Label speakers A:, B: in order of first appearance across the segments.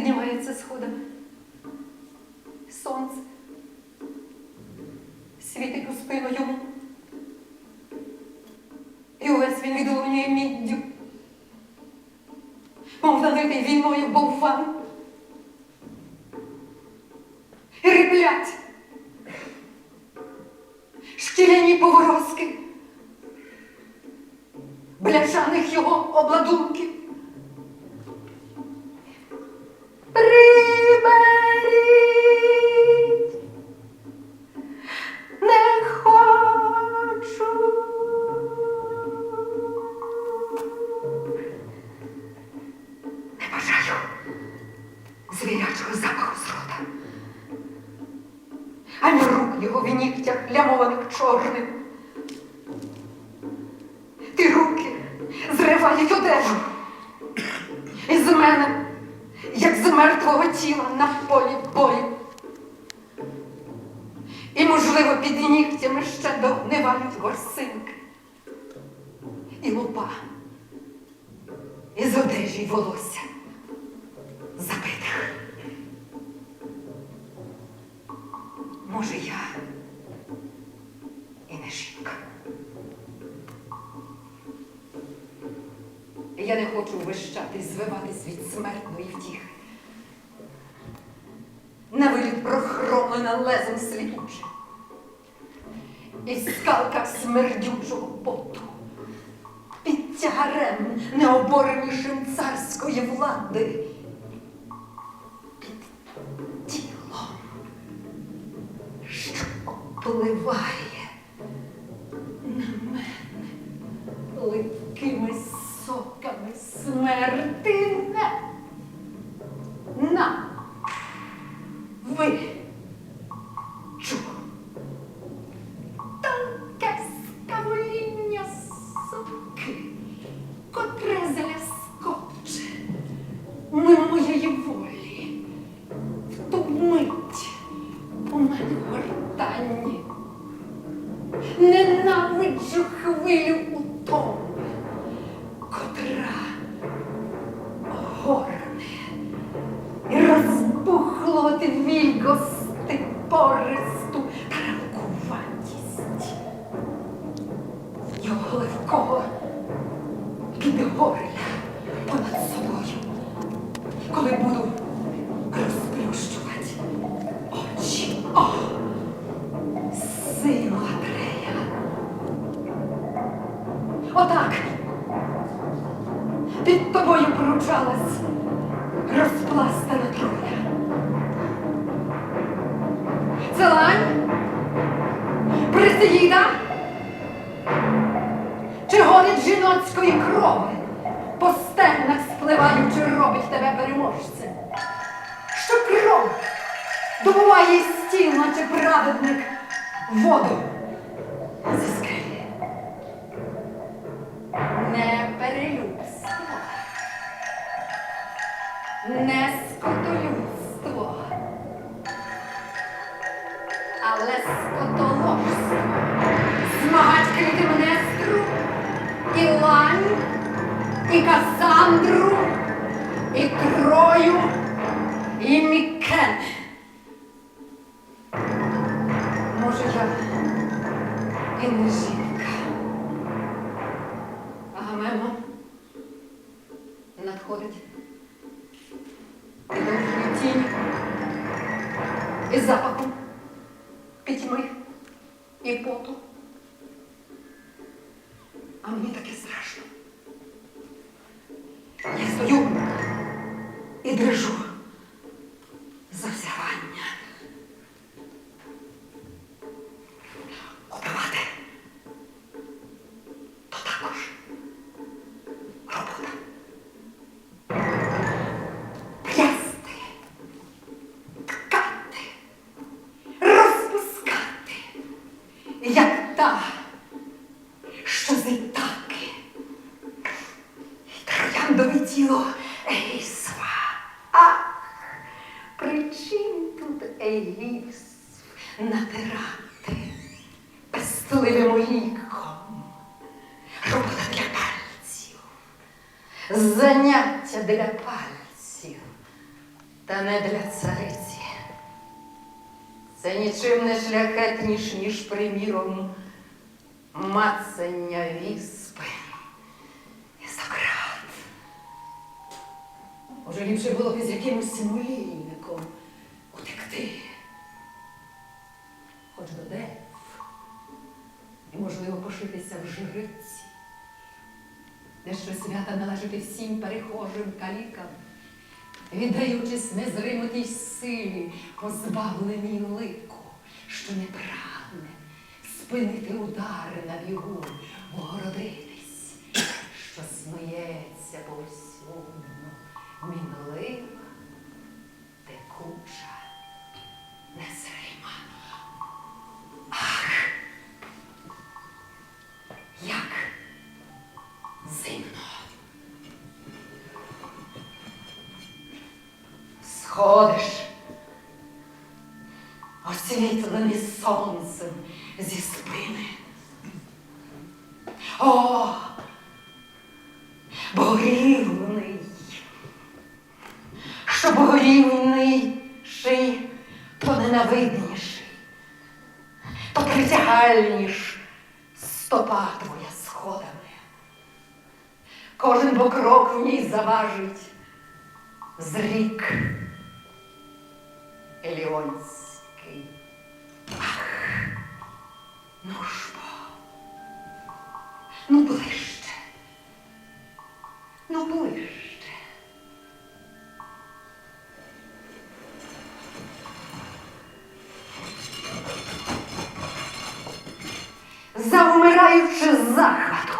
A: піднімається сходами. Сонце світить у спину йому. І увесь він відлунює міддю. Мов налитий війною бовван. І риплять. Шкіряні поворозки. Бляшаних його обладунків. Мене, як з мертвого тіла на полі бою. І, можливо, під нігтями ще догнивають ворсинки. І лупа. Із одежі й волосся забитих. Може, я і не жінка. Я не хочу вищати, звиватись від смертної втіхи. На виліт прохромлена лезом сліпуче. І скалка смердючого поту. Під тягарем необоронішим царської влади. Під тілом, що опливає foi пористу та ранкуватість. Його легкого підгорля понад собою, коли буду Присиїда? Чи горить жіноцької крови? По стенах спливаючи робить тебе переможцем. Що кров добуває стіл, наче праведник воду і Касандру, і Трою, і Мікене. Я стою і дрижу Ейсва. Ах, причин тут Ейс натирати пестливим олійком. Робота для пальців, заняття для пальців. Та не для цариці. Це нічим не шляхетніш, ніж приміром мацання віспи і Сократ. Може, ліпше було б з якимось молільником утекти. Хоч до дев. І, можливо, пошитися в жриці, де що свята належати всім перехожим калікам, віддаючись незримитій силі, позбавленій лику, що не прагне спинити удари на бігу, огородитись, що сміється повсюдно, мінлива, текуча, незрима. Ах! Як зимно. Сходиш, освітлений сонцем притягальніш стопа твоя сходами. Кожен бо крок в ній заважить зрік Еліонський. Ах, ну ж бо, ну ближче, ну ближче. Завмираючи з захвату,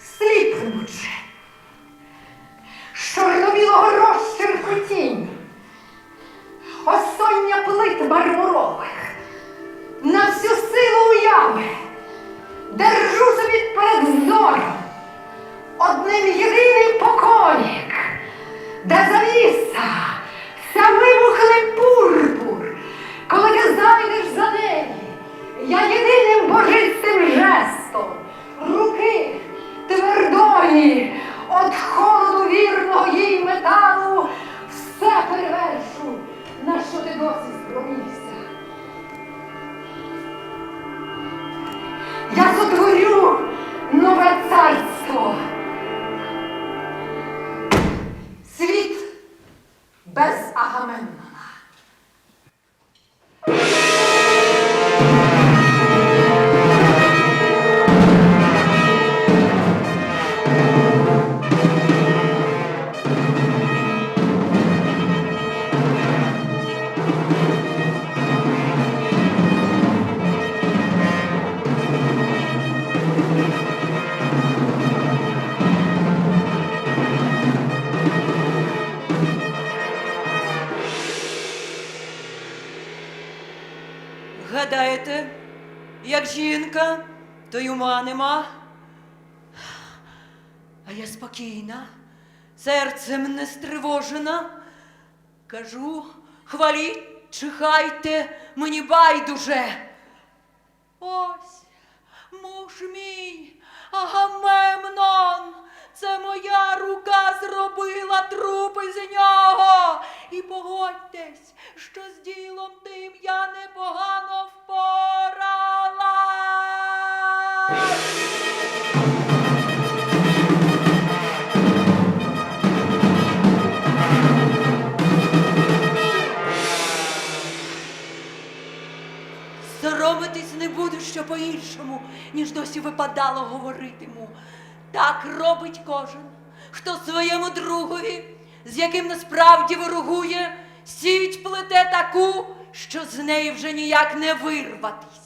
A: сліпнучи, чорнобілого розчерку тінь, осоння плит мармурових, на всю силу уяви, держу собі перед зором одним єдиний покоїк, де завіса, вся вибухлий пурпур, коли ти зайдеш за неї, я єдиним божицьким жестом
B: то й ума нема. А я спокійна, серцем не стривожена. Кажу, хваліть, чихайте, мені байдуже. Ось муж мій, Агамемнон, це моя рука зробила трупи з нього. І погодьтесь, що з ділом тим я непогано впоралась. Соромитись не буду, що по-іншому, ніж досі випадало говоритиму. Так робить кожен, хто своєму другові, з яким насправді ворогує, сіть плете таку, що з неї вже ніяк не вирватись.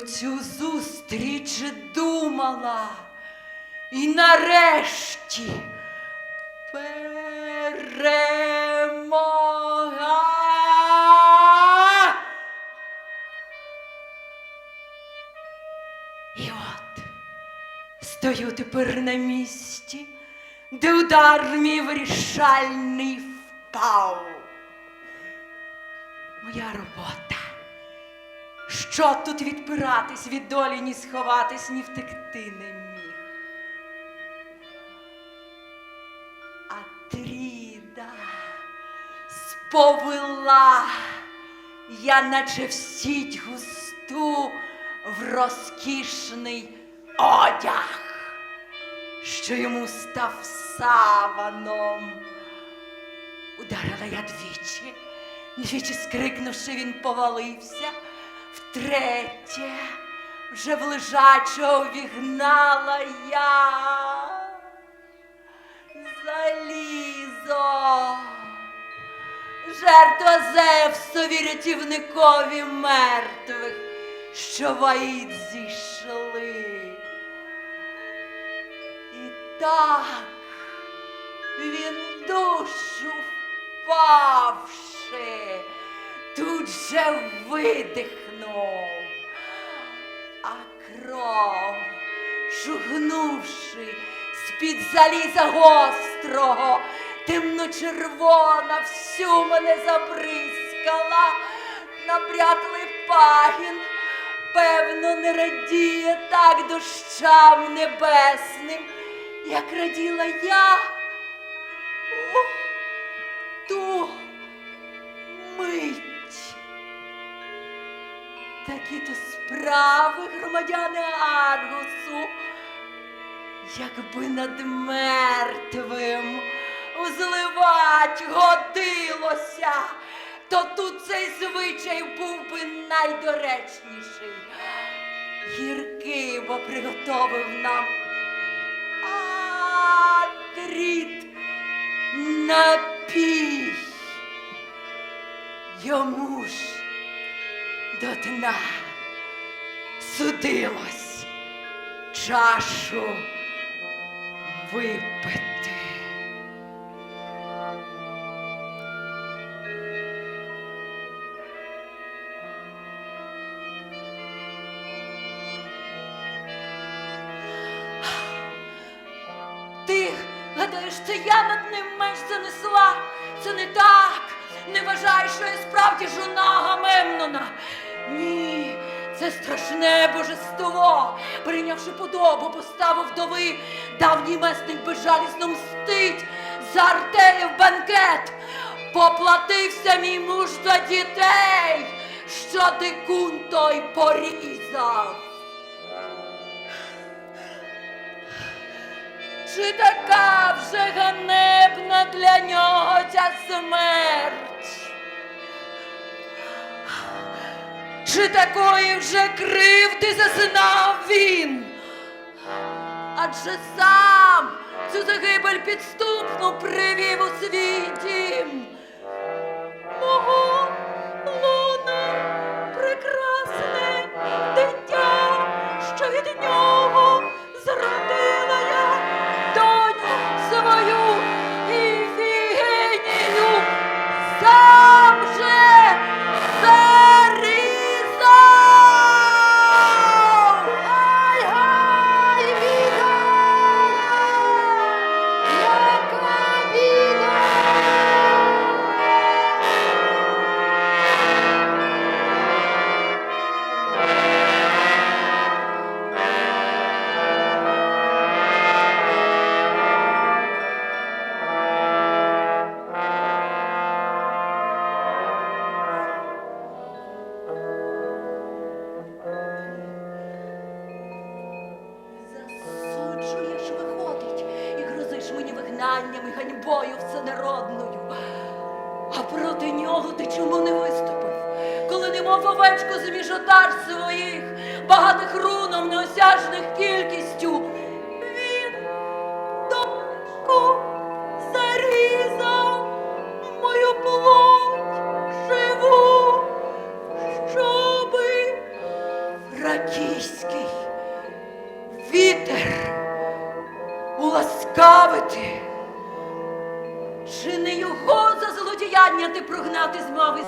B: Цю зустріч думала і нарешті перемога. І от стою тепер на місці, де удар мій вирішальний впав. Моя робота. Що тут відпиратись від долі, ні сховатись, ні втекти не міг. Атріда сповела, я наче в сіть густу в розкішний одяг, що йому став саваном. Ударила я двічі, двічі скрикнувши, він повалився, втретє, вже в лежачого вігнала я. Залізо, жертва Зевсові рятівникові мертвих, що в зійшли. І так він душу впавши, тут же видихнув, а кров, шугнувши з-під заліза гострого, темно-червона всю мене забризкала, набряклий пагін, певно, не радіє так дощам небесним, як раділа я. Такі то справи, громадяни Аргусу, якби над мертвим зливать годилося, то тут цей звичай був би найдоречніший. Гіркий, бо приготовив нам Атріт напій. Йому ж до дна судилось чашу випити. Це страшне божество. Прийнявши подобу, поставив вдови, давній месник безжалісно мстить за артеїв бенкет. Поплатився мій муж за дітей, що дикун той порізав. Чи така вже ганебна для нього ця смерть? Чи такої вже кривди засинав він? Адже сам цю загибель підступну привів у свій проти нього ти чому не виступив? Коли немов овечку з отар своїх, багатих руном неосяжних кількістю,